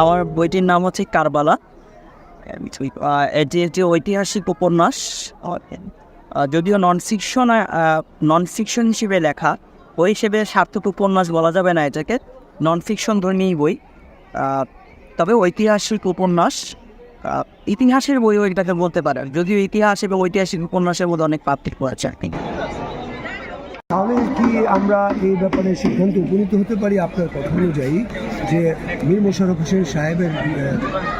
আমার বইটির নাম হচ্ছে কারবালা। এটি একটি ঐতিহাসিক উপন্যাস। যদিও নন ফিকশন নন ফিকশন হিসেবে লেখা ওই হিসেবে সার্থক উপন্যাস বলা যাবে না এটাকে। নন ফিকশন ধর্মী বই তবে ঐতিহাসিক উপন্যাস ইতিহাসের বইও এটাকে বলতে পারেন। যদিও ইতিহাস এবং ঐতিহাসিক উপন্যাসের মধ্যে অনেক পার্থক্য আছে তাহলে কি আমরা এই ব্যাপারে সিদ্ধান্ত উপনীত হতে পারি? আপনার কথা অনুযায়ী যে মীর মোশাররফ হোসেন সাহেবের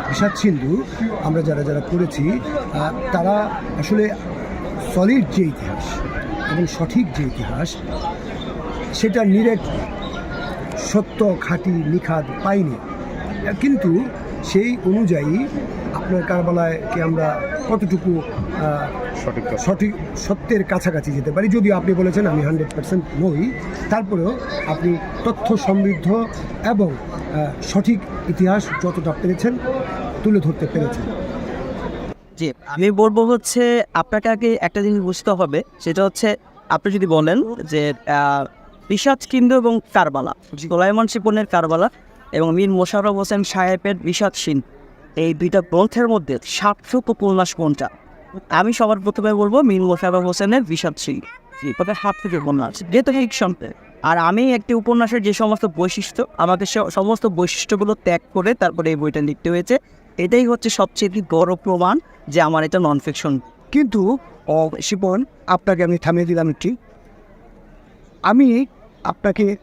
বিষাদ সিন্ধু আমরা যারা যারা পড়েছি তারা আসলে সলিড যে ইতিহাস এবং সঠিক যে ইতিহাস, সেটা নিরেট সত্য, খাঁটি, নিখাদ পাইনি। কিন্তু সেই অনুযায়ী আপনার কারবালায় কি আমরা কতটুকু আহ, সঠিক সত্যের কাছাকাছি যেতে পারি। যদিও আপনি বলেছেন আমি হান্ড্রেড পার্সেন্ট নই। তারপরেও আপনি তথ্য সমৃদ্ধ এবং সঠিক ইতিহাস যতটা পেরেছেন তুলে ধরতে পেরেছেন। জি আমি বলব হচ্ছে আপনাকে আগে একটা জিনিস বুঝতে হবে সেটা হচ্ছে আপনি যদি বলেন যে বিষাদ সিন্ধু এবং কারবালা সোলাইমান শিপনের কারবালা এবং মীর মোশাররফ হোসেন সাহেবের বিষাদ সিন্ধু এই দুইটা গ্রন্থের মধ্যে সার্থক উপন্যাস কোনটা? আমি সবার প্রথমে বলব মীর মোশাররফ হোসেনের বিষাদ সিন্ধু ওটা সার্থক উপন্যাস যেহেতু ফিকশন আর আমি একটি উপন্যাসের যে সমস্ত বৈশিষ্ট্য আমাকে সে- সমস্ত বৈশিষ্ট্যগুলো ত্যাগ করে তারপরে এই বইটা লিখতে হয়েছে, এটাই হচ্ছে সবচেয়ে বড় প্রমাণ যে আমার এটা নন ফিকশন কিন্তু শিপন, আপনাকে আমি থামিয়ে দিলাম একটি। আমি আপনাকে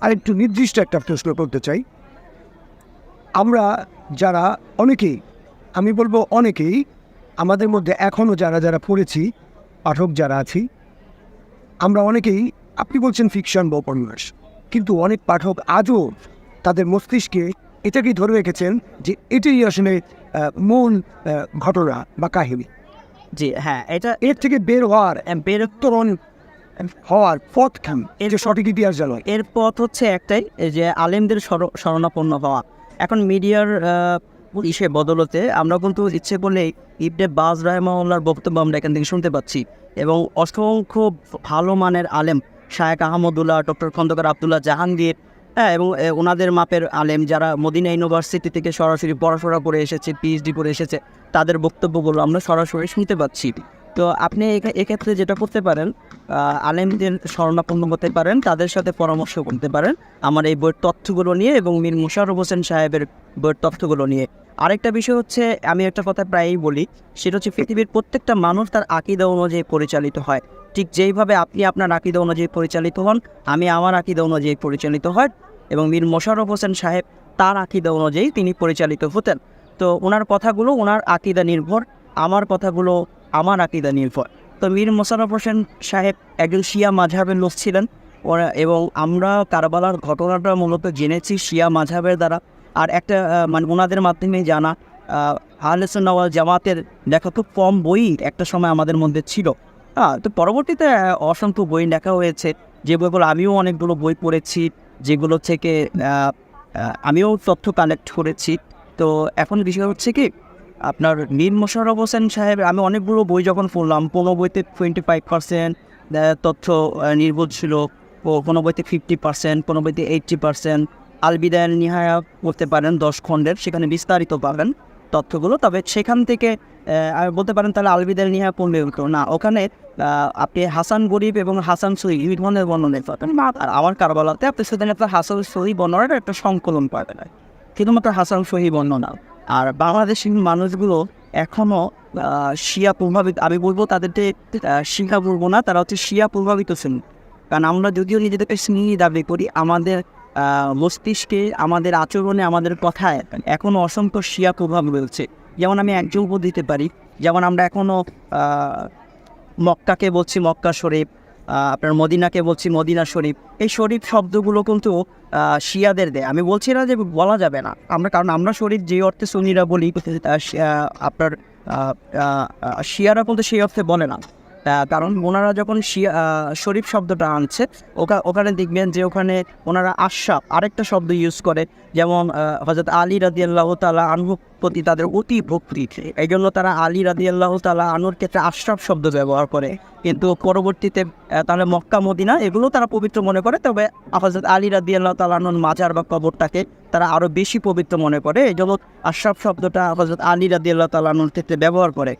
আরেকটু নির্দিষ্ট একটা প্রশ্ন করতে চাই। আমরা যারা অনেকেই, আমি বলব অনেকেই আমাদের মধ্যে এখনও যারা যারা পড়েছি পাঠক যারা আছি আমরা অনেকেই আপনি বলছেন ফিকশন বা উপন্যাস কিন্তু অনেক পাঠক আজও তাদের মস্তিষ্কে এটাকেই ধরে রেখেছেন যে এটাই আসলে মূল ঘটনা বা কাহিনী। জি হ্যাঁ এটা এর থেকে বের হওয়ার বেরোত্তরণ হওয়ার পথ খান এই যে সঠিক ইতিহাস জানো। এর পথ হচ্ছে একটাই এই যে আলেমদের শর- শরণাপন্ন হওয়া। এখন মিডিয়ার ইসে বদলতে আমরা কিন্তু ইচ্ছে করলে ইবনে বাজ রাহমাউল্লার বক্তব্য আমরা এখান থেকে শুনতে পাচ্ছি। এবং অসংখ্য ভালো মানের আলেম শায়েক আহমদুল্লাহ, ডক্টর খন্দকার আবদুল্লাহ জাহাঙ্গীর হ্যাঁ এবং ওনাদের মাপের আলেম যারা মদিনা ইউনিভার্সিটি থেকে সরাসরি পড়াশোনা করে এসেছে পিএইচডি করে এসেছে, তাদের বক্তব্যগুলো আমরা সরাসরি শুনতে পাচ্ছি। তো আপনি এক্ষেত্রে যেটা করতে পারেন আলেমদের শরণাপন্ন হতে পারেন, তাদের সাথে পরামর্শ করতে পারেন। আমার এই বইয়ের তথ্যগুলো নিয়ে এবং মীর মুশারফ হোসেন সাহেবের বইয়ের তথ্যগুলো নিয়ে। আরেকটা বিষয় হচ্ছে, আমি একটা কথা প্রায়ই বলি, সেটা হচ্ছে পৃথিবীর প্রত্যেকটা মানুষ তার আকিদা অনুযায়ী পরিচালিত হয়। ঠিক যেইভাবে আপনি আপনার আকিদা অনুযায়ী পরিচালিত হন, আমি আমার আকিদা অনুযায়ী পরিচালিত হয় এবং মীর মোশাররফ হোসেন সাহেব তার আকিদা অনুযায়ী তিনি পরিচালিত হতেন। তো ওনার কথাগুলো, ওনার আকিদা নির্ভর, আমার কথাগুলো আমার আকিদা নির্ভর। তো মীর মোশাররফ হোসেন সাহেব একজন শিয়া মাঝহাবের লোক ছিলেন এবং আমরা কারবালার ঘটনাটা মূলত জেনেছি শিয়া মাঝহাবের দ্বারা। আর একটা মানে ওনাদের মাধ্যমে জানা আহলেসন নওয়াল জামাতের লেখা খুব কম বই একটা সময় আমাদের মধ্যে ছিল। হ্যাঁ তো পরবর্তীতে অসংখ্য বই লেখা হয়েছে। যে বইগুলো আমিও অনেকগুলো বই পড়েছি যেগুলো থেকে আমিও তথ্য কালেক্ট করেছি। তো এখন বিষয় হচ্ছে কি আপনার মীর মোশাররফ হোসেন সাহেব আমি অনেকগুলো বই যখন পড়লাম কোনো বইতে টোয়েন্টি ফাইভ পার্সেন্ট তথ্য আহ, নির্ভুল ছিল। কোনো বইতে ফিফটি পার্সেন্ট কোনো বইতে এইট্টি পার্সেন্ট আলবিদায় নিহায়া করতে পারেন দশ খণ্ডের, সেখানে বিস্তারিত পাবেন তথ্যগুলো। তবে সেখান থেকে বলতে পারেন তাহলে আলবিদায় নিহায়া পড়লে হতো না। ওখানে আপনি হাসান গরিব এবং হাসান সহি দুই ধরনের বর্ণনা পাবেন। আর আমার কারবালাতে আপনি সেখানে একটা হাসান সহি বর্ণনার একটা সংকলন পাবেন। শুধুমাত্র হাসান সহি বর্ণনা। আর বাংলাদেশের মানুষগুলো এখনও শিয়া প্রভাবিত, আমি বলব তাদেরকে শিখা বলব না তারা হচ্ছে শিয়া প্রভাবিত শ্রেণি। কারণ আমরা যদিও নিজেদেরকে শ্রেণি দাবি করি, আমাদের মস্তিষ্কে আমাদের আচরণে আমাদের কথায় এখনও অসংখ্য শিয়া প্রভাব রয়েছে। যেমন আমি একজন উপর দিতে পারি। যেমন আমরা এখনও মক্কাকে বলছি মক্কা শরীফ আপনার মদিনাকে বলছি মদিনা শরীফ। এই শরীফ শব্দগুলো কিন্তু শিয়াদের দেয়। আমি বলছি না যে বলা যাবে না। আমরা, কারণ আমরা শরীফ যে অর্থে সুন্নিরা বলি আপনার শিয়ারা কিন্তু সেই অর্থে বলে না। কারণ ওনারা যখন শরীফ শব্দটা আনছে, ওকা- ওখানে দেখবেন যে ওখানে ওনারা আশাপ আরেকটা শব্দ ইউজ করে, যেমন হজরত আলী রাদি আল্লাহ তালা আনহু প্রতি তাদের অতি ভক্তি। এই জন্য তারা আলী রাদি আল্লাহ তালা আনুর ক্ষেত্রে আশরাফ শব্দ ব্যবহার করে। কিন্তু পরবর্তীতে তাহলে মক্কা, মদিনা, এগুলো তারা পবিত্র মনে করে, তবে হজরত আলী রাদি আল্লাহ তালানুর মাজার বা কবরটাকে তারা আরও বেশি পবিত্র মনে করে। এই জন্য আশরাফ শব্দটা হজরত আলী রাদি আল্লাহ তালানুর ক্ষেত্রে ব্যবহার করে।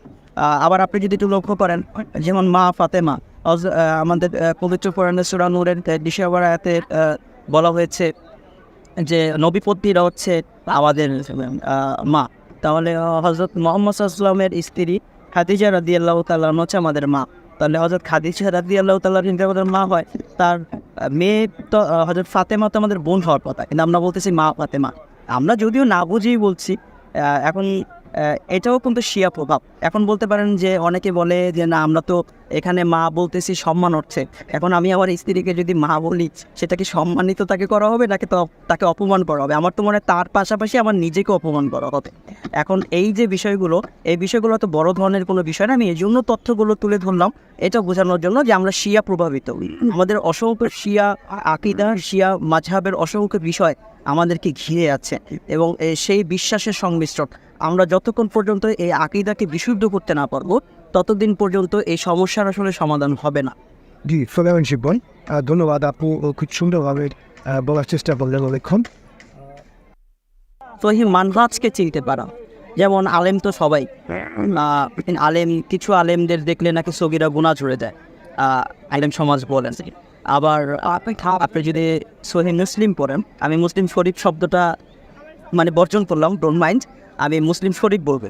আবার আপনি যদি একটু লক্ষ্য করেন, যেমন মা ফাতেমা আমাদের পবিত্র কোরআনে সূরা নূরের বলা হয়েছে যে নবীপত্নীরা হচ্ছে আমাদের মা। তাহলে হজরত মোহাম্মদ সাল্লামের স্ত্রী খাদিজা রাদি আল্লাহ তাল্লাহ হচ্ছে আমাদের মা। তাহলে হজরত খাদিজা রাদি আল্লাহ তাল্লাহ কিন্তু আমাদের মা হয়, তার মেয়ে তো হজরত ফাতেমা তো আমাদের বোন হওয়ার কথা। কিন্তু আমরা বলতেছি মা ফাতেমা। আমরা যদিও না বুঝেই বলছি এখন এটাও কিন্তু শিয়া প্রভাব। এখন বলতে পারেন যে অনেকে বলে যে, না, আমরা তো এখানে মা বলতেছি, সম্মান অর্থে। এখন আমি আমার স্ত্রীকে যদি মা বলি, সেটা কি সম্মানিত তাকে করা হবে, নাকি তাকে অপমান করা হবে? আমার তো মনে হয় তার পাশাপাশি আমার নিজেকে অপমান করা হবে। এখন এই যে বিষয়গুলো, এই বিষয়গুলো তো বড় ধরনের কোনো বিষয় না। আমি এই জন্য তথ্যগুলো তুলে ধরলাম, এটা বোঝানোর জন্য যে আমরা শিয়া প্রভাবিত। আমাদের অসংখ্য শিয়া আকিদা, শিয়া মাঝহাবের অসংখ্য বিষয় আমাদেরকে ঘিরে আছে এবং সেই বিশ্বাসের সংমিশ্রণ। আমরা যতক্ষণ পর্যন্ত এই আকিদাকে বিশুদ্ধ করতে না পারব ততদিন পর্যন্ত এই সমস্যার আসলে সমাধান হবে না। জি সোলেমান শিবন ধন্যবাদ আপু খুব সুন্দরভাবে বলার চেষ্টা করলেন অনেকক্ষণ। সহি মানহাজকে চিনতে পারা। যেমন আলেম তো সবাই। আলেম কিছু আলেমদের দেখলে নাকি সগিরা গুণা ঝরে দেয়। আহ, আলেম সমাজ বলেন। আবার আপনি যদি সহি মুসলিম পড়েন, আমি মুসলিম শরীফ শব্দটা মানে বর্জন করলাম ডোন্ট মাইন্ড আমি মুসলিম শরীফ বলব।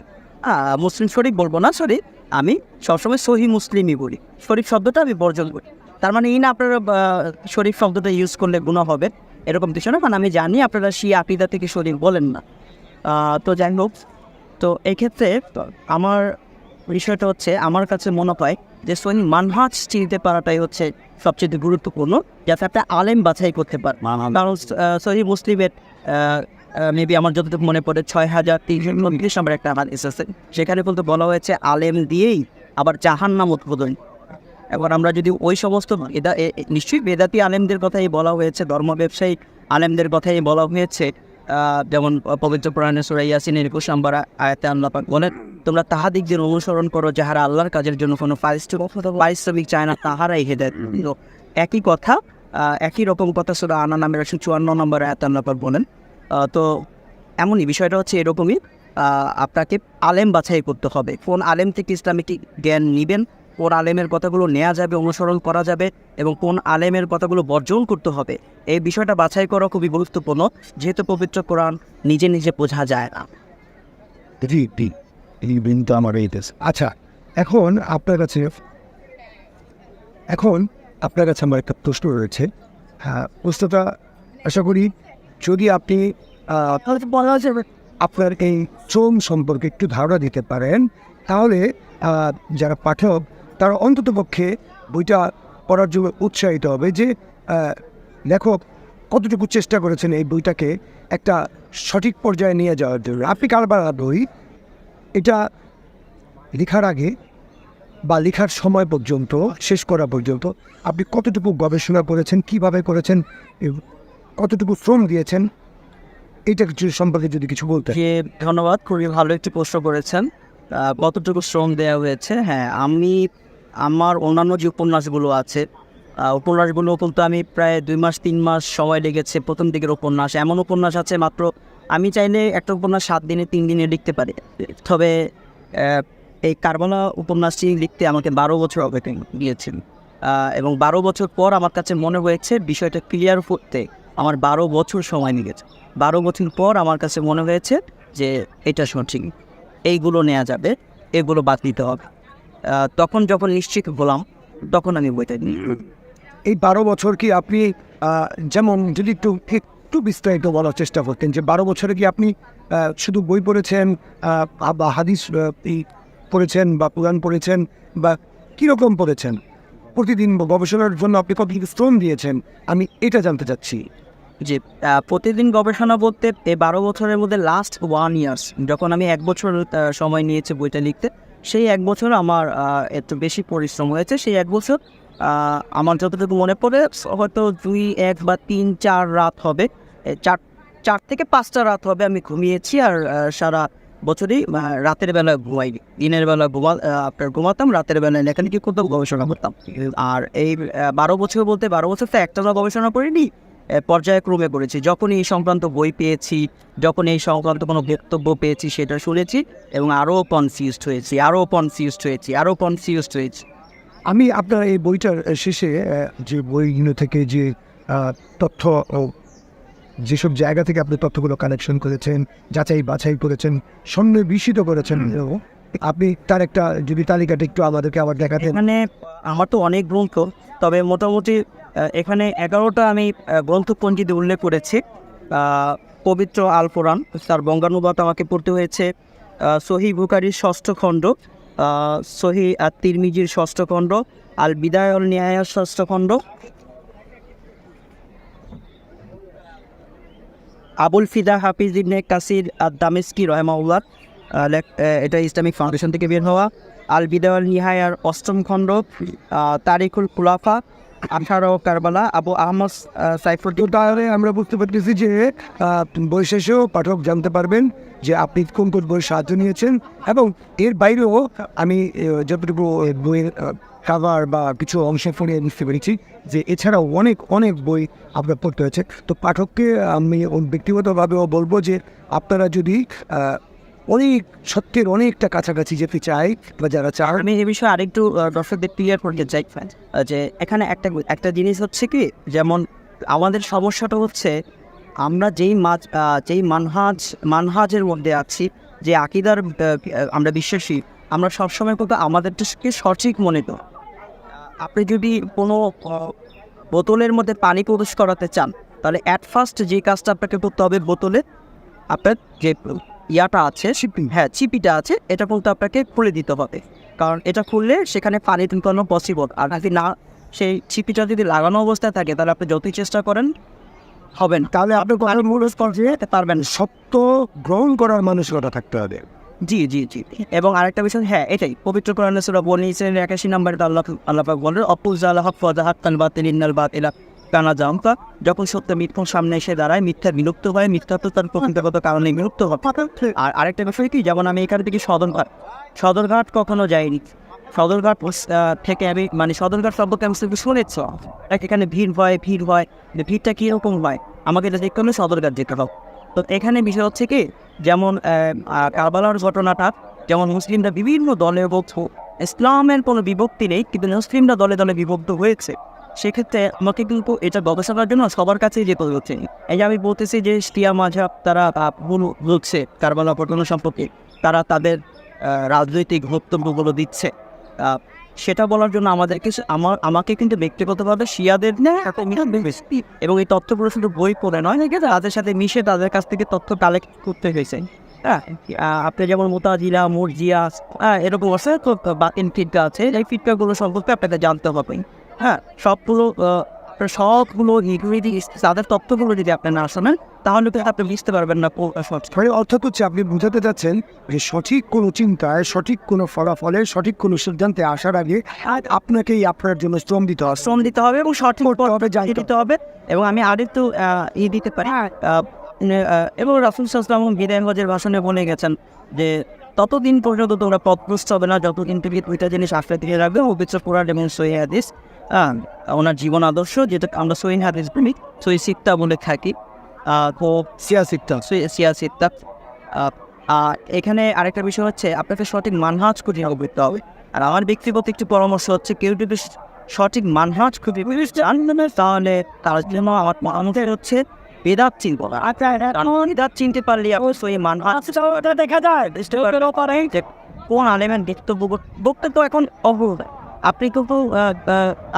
মুসলিম শরীফ বলব না সরি আমি সবসময় সহি মুসলিমই বলি। শরীফ শব্দটা আমি বর্জন করি। তার মানে এই না আপনারা শরীফ শব্দটা ইউজ করলে গুণা হবে, এরকম কিছু না কারণ আমি জানি আপনারা সেই আপিদা থেকে শরীফ বলেন না। তো যাই হোক, তো এক্ষেত্রে আমার বিষয়টা হচ্ছে, আমার কাছে মনে হয় যে সহি মানহাজ চিনতে পারাটাই হচ্ছে সবচেয়ে গুরুত্বপূর্ণ যাতে একটা আলেম বাছাই করতে পারে কারণ সহি মুসলিমের মেবি আমার যতটুকু মনে পড়ে ছয় হাজার তিনশো উনত্রিশ নম্বর একটা হাদিস আছে। সেখানে বলতে বলা হয়েছে আলেম দিয়েই আবার জাহান্নাম উদ্বোধন। এবার আমরা যদি ওই সমস্ত নিশ্চয়ই বেদাতি আলেমদের কথাই বলা হয়েছে ধর্ম ব্যবসায়ী আলেমদের কথাই বলা হয়েছে। যেমন পবিত্র পুরাণে সুরাই ইয়াসিনের একুশ নম্বর আয়াতে আল্লাহ পাক বলেন তোমরা তাহাদিকদের অনুসরণ করো যাহারা আল্লাহর কাজের জন্য কোনো পারিশ্রমিক চায় না তাহারাই হেদায়ত তো একই কথা একই রকম কথা সুরা আনা নামের একশো চুয়ান্ন নম্বর আয়াতে আল্লাহ পাক বলেন। তো এমনই বিষয়টা হচ্ছে এরকমই আপনাকে আলেম বাছাই করতে হবে। কোন আলেম থেকে ইসলামিক জ্ঞান নেবেন কোন আলেমের কথাগুলো নেওয়া যাবে, অনুসরণ করা যাবে এবং কোন আলেমের কথাগুলো বর্জন করতে হবে, এই বিষয়টা বাছাই করা খুবই গুরুত্বপূর্ণ। যেহেতু পবিত্র কোরআন নিজে নিজে বোঝা যায় না। আমার আচ্ছা এখন আপনার কাছে, এখন আপনার কাছে আমার একটা প্রশ্ন রয়েছে। হ্যাঁ প্রশ্নটা আশা করি যদি আপনি আপনার এই চোম সম্পর্কে একটু ধারণা দিতে পারেন, তাহলে যারা পাঠক তারা অন্তত পক্ষে বইটা পড়ার জন্য উৎসাহিত হবে যে লেখক কতটুকু চেষ্টা করেছেন এই বইটাকে একটা সঠিক পর্যায়ে নিয়ে যাওয়ার জন্য। আপনি কারবার বই? এটা লেখার আগে বা লেখার সময় পর্যন্ত, শেষ করা পর্যন্ত আপনি কতটুকু গবেষণা করেছেন, কীভাবে করেছেন কতটুকু শ্রম দিয়েছেন, এটা কিছু সম্পর্কে যদি কিছু বলতে ধন্যবাদ। খুবই ভালো একটি প্রশ্ন করেছেন। কতটুকু শ্রম দেওয়া হয়েছে? হ্যাঁ আমি আমার অন্যান্য যে উপন্যাসগুলো আছে উপন্যাসগুলো কিন্তু আমি প্রায় দুই মাস তিন মাস সময় লেগেছে প্রথম দিকের উপন্যাস। এমন উপন্যাস আছে মাত্র আমি চাইলে একটা উপন্যাস সাত দিনে তিন দিনে লিখতে পারি। তবে এই কারবালা উপন্যাসটি লিখতে আমাকে বারো বছর অপেক্ষা দিয়েছিল আহ, এবং বারো বছর পর আমার কাছে মনে হয়েছে বিষয়টা ক্লিয়ার করতে আমার বারো বছর সময় নিয়েছে বারো বছর পর আমার কাছে মনে হয়েছে যে এটা সঠিক। এইগুলো নেওয়া যাবে এগুলো বাদ দিতে হবে। তখন যখন নিশ্চিত হলাম তখন আমি বইটা নিই এই বারো বছর কি আপনি যেমন যদি একটু একটু বিস্তারিত বলার চেষ্টা করতেন যে বারো বছরে কি আপনি শুধু বই পড়েছেন বা হাদিস পড়েছেন বা পুরাণ পড়েছেন বা কীরকম পড়েছেন? প্রতিদিন গবেষণার জন্য আপনি কত শ্রম দিয়েছেন? আমি এটা জানতে চাচ্ছি। যে প্রতিদিন গবেষণা বলতে এই বারো বছরের মধ্যে লাস্ট ওয়ান ইয়ার্স যখন আমি এক বছর সময় নিয়েছি বইটা লিখতে সেই এক বছর আমার একটু বেশি পরিশ্রম হয়েছে। সেই এক বছর আমার যতটুকু মনে পড়ে, হয়তো দুই, এক বা তিন, চার রাত হবে। চার চার থেকে পাঁচটা রাত হবে আমি ঘুমিয়েছি আর সারা বছরই রাতের বেলা ঘুমাই দিনের বেলা ঘুমা আপনার ঘুমাতাম, রাতের বেলায় লেখালেখি করতাম, গবেষণা করতাম। আর এই বারো বছর বলতে বারো বছর তো একটা গবেষণা করিনি পর্যায়ক্রমে করেছি। যখন এই সংক্রান্ত বই পেয়েছি যখন এই সংক্রান্ত কোনো বক্তব্য পেয়েছি সেটা শুনেছি এবং আরও কনফিউজড হয়েছি আরও কনফিউজড হয়েছি আরও কনফিউজড হয়েছি। আমি আপনার এই বইটার শেষে যে বইগুলো থেকে যে তথ্য ও যেসব জায়গা থেকে আপনি তথ্যগুলো কালেকশন করেছেন যাচাই বাছাই করেছেন সন্নিবেশিত করেছেন আপনি তার একটা যদি তালিকাটা একটু আমাদেরকে আবার দেখাতেন। মানে আমার তো অনেক গ্রন্থ তবে মোটামুটি এখানে এগারোটা আমি গ্রন্থপঞ্জিতে উল্লেখ করেছি। পবিত্র আল কোরআন তার বঙ্গানুবাদ আমাকে পড়তে হয়েছে। সহি বুকারির ষষ্ঠ খণ্ড সহি আর তিরমিজির ষষ্ঠ খণ্ড আল বিদায় অল ষষ্ঠ খণ্ড। আবুল ফিদা হাফিজ ইবনে কাসির আর দামেস্কি রহমাউল্লাহ আহ, এটা ইসলামিক ফাউন্ডেশন থেকে বের হওয়া। আল বিদাওয়াল নিহায়ার অষ্টম খণ্ড তারিকুল খুলাফা আঠারো কারবালা আবু আহমদ সাইফুদ্দিন। তাহলে আমরা বুঝতে পারতেছি যে আহ, বই শেষেও পাঠক জানতে পারবেন যে আপনি কোন কোন বই সাহায্য নিয়েছেন এবং এর বাইরেও আমি যতটুকু বইয়ের কাভার বা কিছু অংশে পড়ে বুঝতে পেরেছি যে এছাড়াও অনেক অনেক বই আপনার পড়তে হয়েছে। তো পাঠককে আমি ব্যক্তিগতভাবেও বলব যে আপনারা যদি অনেক সত্যের অনেকটা কাছাকাছি যেতে চাই বা যারা চান আমি এই বিষয়ে আরেকটু দর্শকদের ক্লিয়ার করতে চাই যে এখানে একটা একটা জিনিস হচ্ছে কি, যেমন আমাদের সমস্যাটা হচ্ছে আমরা যেই মাছ যেই মানহাজ, মানহাজের মধ্যে আছি, যে আকিদার আমরা বিশ্বাসী, আমরা সবসময় কিন্তু আমাদেরটাকে সঠিক মনে করি। আপনি যদি কোনো বোতলের মধ্যে পানি প্রবেশ করাতে চান, তাহলে অ্যাট ফার্স্ট যে কাজটা আপনাকে করতে হবে বোতলে, আপনার যে ইয়াটা আছে হ্যাঁ চিপিটা আছে এটা কিন্তু আপনাকে খুলে দিতে হবে। কারণ এটা খুললে সেখানে পানি ঢুকানো পসিবল আর যদি না সেই চিপিটা যদি লাগানো অবস্থায় থাকে তাহলে আপনি যতই চেষ্টা করেন হবেন। তাহলে আপনি মূল যেতে পারবেন। সত্য গ্রহণ করার মানসিকতা থাকতে হবে? জি জি জি। এবং আরেকটা বিষয় হ্যাঁ এটাই পবিত্র কোরআনে সুরা বনি ইসরায়েল একাশি নম্বরে আল্লাহ আল্লাহ পাক বলেন অপুজ আল্লাহ হক ফজা হাক্কান বাতিল ইন্নাল বাতিলা। কানা জামতা যখন সত্য মিথ্যার সামনে এসে দাঁড়ায়, মিথ্যা বিলুপ্ত হয়, মিথ্যা তো তার প্রকৃতিগত কারণে বিলুপ্ত হয় আর আরেকটা বিষয় কি, যেমন আমি এখান থেকে সদরঘাট সদরঘাট কখনো যাইনি। সদরঘাট থেকে আমি মানে সদরঘাট সম্পর্কে আমি শুধু শুনেছ? এখানে ভিড় হয় ভিড় হয় ভিড়টা কীরকম হয়, আমাকে দেখতে হলে সদরঘাট যেতে হবে। তো এখানে বিষয় হচ্ছে কি, যেমন কারবালার ঘটনাটা, যেমন মুসলিমরা বিভিন্ন দলে বিভক্ত ইসলামের কোনো বিভক্তি নেই, কিন্তু মুসলিমরা দলে দলে বিভক্ত হয়েছে। সেক্ষেত্রে আমাকে কিন্তু এটা গবেষণার জন্য সবার কাছেই যেতে হচ্ছে। এই যে আমি বলতেছি যে স্টিয়া মাঝাব তারা ভুল বুঝছে কারবালা সম্পর্কে। তারা তাদের রাজনৈতিক বক্তব্যগুলো দিচ্ছে। সেটা বলার জন্য আমাদেরকে আমার আমাকে কিন্তু ব্যক্তিগতভাবে শিয়াদের। এবং এই তথ্য পুরো শুধু বই পড়ে নয় তাদের সাথে মিশে তাদের কাছ থেকে তথ্য কালেক্ট করতে হয়েছে। হ্যাঁ আপনি যেমন মোতাজিলা মুরজিয়া এরকম আছে তো বাতিন ফিটকা আছে। এই ফিটকাগুলো সম্পর্কে আপনাকে জানতে হবে। হ্যাঁ সবগুলো সবগুলো ইংরেজি তাদের তথ্যগুলো যদি আপনি না শোনেন তাহলে তো আপনি বুঝতে পারবেন না মানে অর্থাৎ হচ্ছে আপনি বোঝাতে চাচ্ছেন যে সঠিক কোনো চিন্তায় সঠিক কোনো ফলাফলে সঠিক কোনো সিদ্ধান্তে আসার আগে আপনাকেই আপনার জন্য শ্রম দিতে হবে। শ্রম দিতে হবে এবং সঠিক হবে, পথ জানতে দিতে হবে। এবং আমি আরেকটু ই দিতে পারি। আহ, আহ, এবং রাসুল সাল্লাম বিদায় হজের ভাষণে বলে গেছেন যে ততদিন পর্যন্ত তোমরা পথভ্রষ্ট হবে না যতদিন তুমি দুইটা জিনিস আশ্রয় দিয়ে রাখবে পবিত্র কোরআন এবং সহি হাদিস। ওনার জীবন আদর্শ যেটা আমরা সহি হাদিস বলি সহি সিক্তা বলে থাকি। তো সিয়াসিকটা সিয়া সিক্তা আর এখানে আরেকটা বিষয় হচ্ছে আপনাকে সঠিক মানহাজ খুঁজে করতে হবে। আর আমার ব্যক্তিগত একটি পরামর্শ হচ্ছে কেউ যদি সঠিক মানহাজ খুঁজে জানবে তাহলে তার জন্য আমার পরামর্শ হচ্ছে বেদাত চিনব না বেদাত চিনতে পারলে অবশ্যই মানহাজ দেখা যায়। কোন আলেমের বক্তব্য বক্তব্য এখন অবরোধ আপনি কিন্তু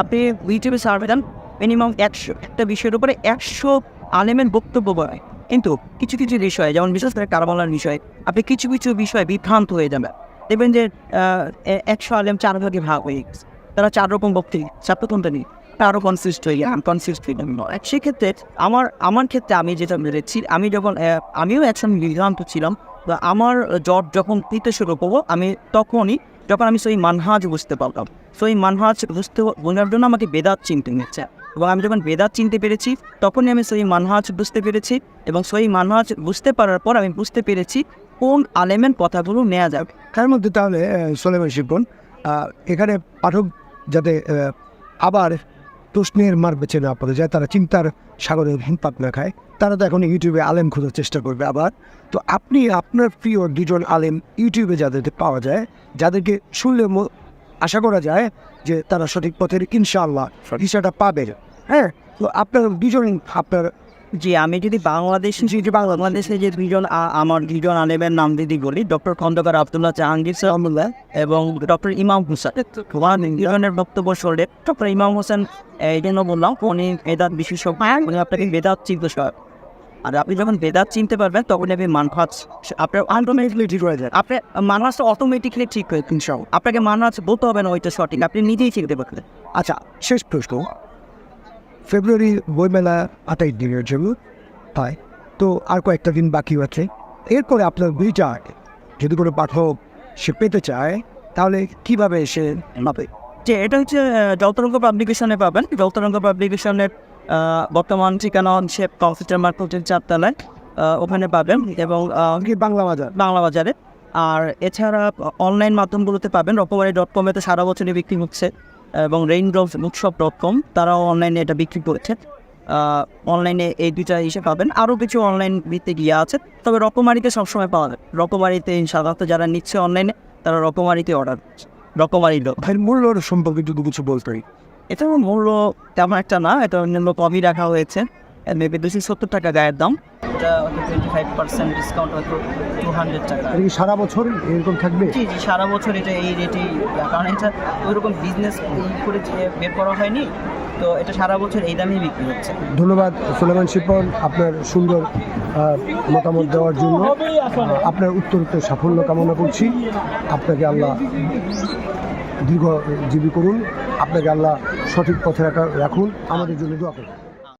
আপনি ইউটিউবে সার্ভে দেন মিনিমাম একশো, একটা বিষয়ের উপরে একশো আলেমের বক্তব্য বলে কিন্তু কিছু কিছু বিষয়ে, যেমন বিশেষ করে কারবালার বিষয়ে, আপনি কিছু কিছু বিষয়ে বিভ্রান্ত হয়ে যাবেন। দেখবেন যে একশো আলেম চার ভাগে ভাগ হয়ে গেছে। তারা চার রকম বক্তব্য চারটা নেই আরও কনসিস্ট হয়ে গেলাম, কনসিস্ট হয়ে গেলাম। সেক্ষেত্রে আমার আমার ক্ষেত্রে আমি যেটা মেরেছি আমি যখন আমিও একসময় বিভ্রান্ত ছিলাম, তো আমার জব যখন দিতে শুরু করব, আমি তখনই যখন আমি সেই মানহাজ বুঝতে পারলাম, সেই মানহাজ বুঝতে বোঝার জন্য আমাকে বেদাত চিনতে নিচ্ছে এবং আমি যখন বেদাত চিনতে পেরেছি, তখনই আমি সেই মানহাজ বুঝতে পেরেছি এবং সেই মানহাজ বুঝতে পারার পর আমি বুঝতে পেরেছি কোন আলেমের কথাগুলো নেওয়া যাবে। তার মধ্যে তাহলে সোলেমান শিবন এখানে পাঠক যাতে আবার প্রশ্নের মার বেছে না পড়ে যায় তারা চিন্তার সাগরে হিমপাত না খায়। তারা তো এখন ইউটিউবে আলেম খোঁজার চেষ্টা করবে আবার। তো আপনি আপনার প্রিয় দুজন আলেম ইউটিউবে যাদেরকে পাওয়া যায় যাদেরকে শুনলে আশা করা যায় যে তারা সঠিক পথের ইনশাআল্লাহ হিসাটা পাবে। হ্যাঁ তো আপনার দুজন আপনার জি আমি যদি বাংলাদেশ যদি বাংলাদেশে। যে দুইজন আমার দুইজন আলেমের নাম যদি বলি ডক্টর খন্দকার আবদুল্লাহ জাহাঙ্গীর সাহমুল্লাহ এবং ডক্টর ইমাম হুসেন। দুজনের বক্তব্য শুনলে ডক্টর ইমাম হোসেন এই জন্য বললাম উনি বেদাত বিশেষজ্ঞ উনি আপনাকে বেদাত চিনতে সহায়ক আর আপনি যখন বেদাত চিনতে পারবেন তখন আপনি মানহাজ আপনার আলটিমেটলি ঠিক হয়ে যায় আপনার মানহাজটা অটোমেটিকলি ঠিক হয়ে সব আপনাকে মানহাজ বলতে হবে না ওইটা সঠিক। আপনি নিজেই চিনতে পারবেন। আচ্ছা শেষ প্রশ্ন। ফেব্রুয়ারি বইমেলা আঠাইশ দিনের জন্য তাই। তো আর কয়েকটা দিন বাকি আছে। এরপরে আপনার বইটা যদি কোনো পাঠক সে পেতে চায় তাহলে কীভাবে সে পাবে? যে এটা হচ্ছে যৌতরঙ্গ পাবলিকেশনে পাবেন। যৌতরঙ্গ পাবলিকেশনের বর্তমান ঠিকানা হচ্ছে কম্পিউটার মার্কেটের চারতলায় ওখানে পাবেন এবং কি বাংলা বাজার? বাংলা বাজারে। আর এছাড়া অনলাইন মাধ্যমগুলোতে পাবেন। রকমারি ডট কমেতে সারা বছরই বিক্রি হচ্ছে। এবং রেইন ড্রপ উৎসব ডট কম তারাও অনলাইনে এটা বিক্রি করেছে। অনলাইনে এই দুইটা হিসেবে পাবেন। আরও কিছু অনলাইন ভিত্তিক ইয়ে আছে। তবে রকমারিতে সবসময় পাওয়া যায়। রকমারিতে সাধারণত যারা নিচ্ছে অনলাইনে তারা রকমারিতে অর্ডার রকমারি ভাই মূল্য সম্পর্কে যদি কিছু বলতে এটা মূল্য তেমন একটা না এটা অন্যান্য কমই রাখা হয়েছে। মেবি দুশো সত্তর টাকা গায়ের দাম। এটা টোয়েন্টি ফাইভ পার্সেন্ট ডিসকাউন্ট হয়তো টু হান্ড্রেড টাকা। এটা কি সারা বছর এরকম থাকবে? জি জি সারা বছর এটা এই রেটেই কারণ এটা ওইরকম বিজনেস করে বের করা হয়নি তো এটা সারা বছর এই দামেই বিক্রি হচ্ছে। ধন্যবাদ সুলেমান শিপন আপনার সুন্দর মতামত দেওয়ার জন্য। আপনার উত্তরোত্তর সাফল্য কামনা করছি। আপনাকে আল্লাহ দীর্ঘজীবী করুন। আপনাকে আল্লাহ সঠিক পথে রাখা রাখুন। আমাদের জন্য দোয়া করুন।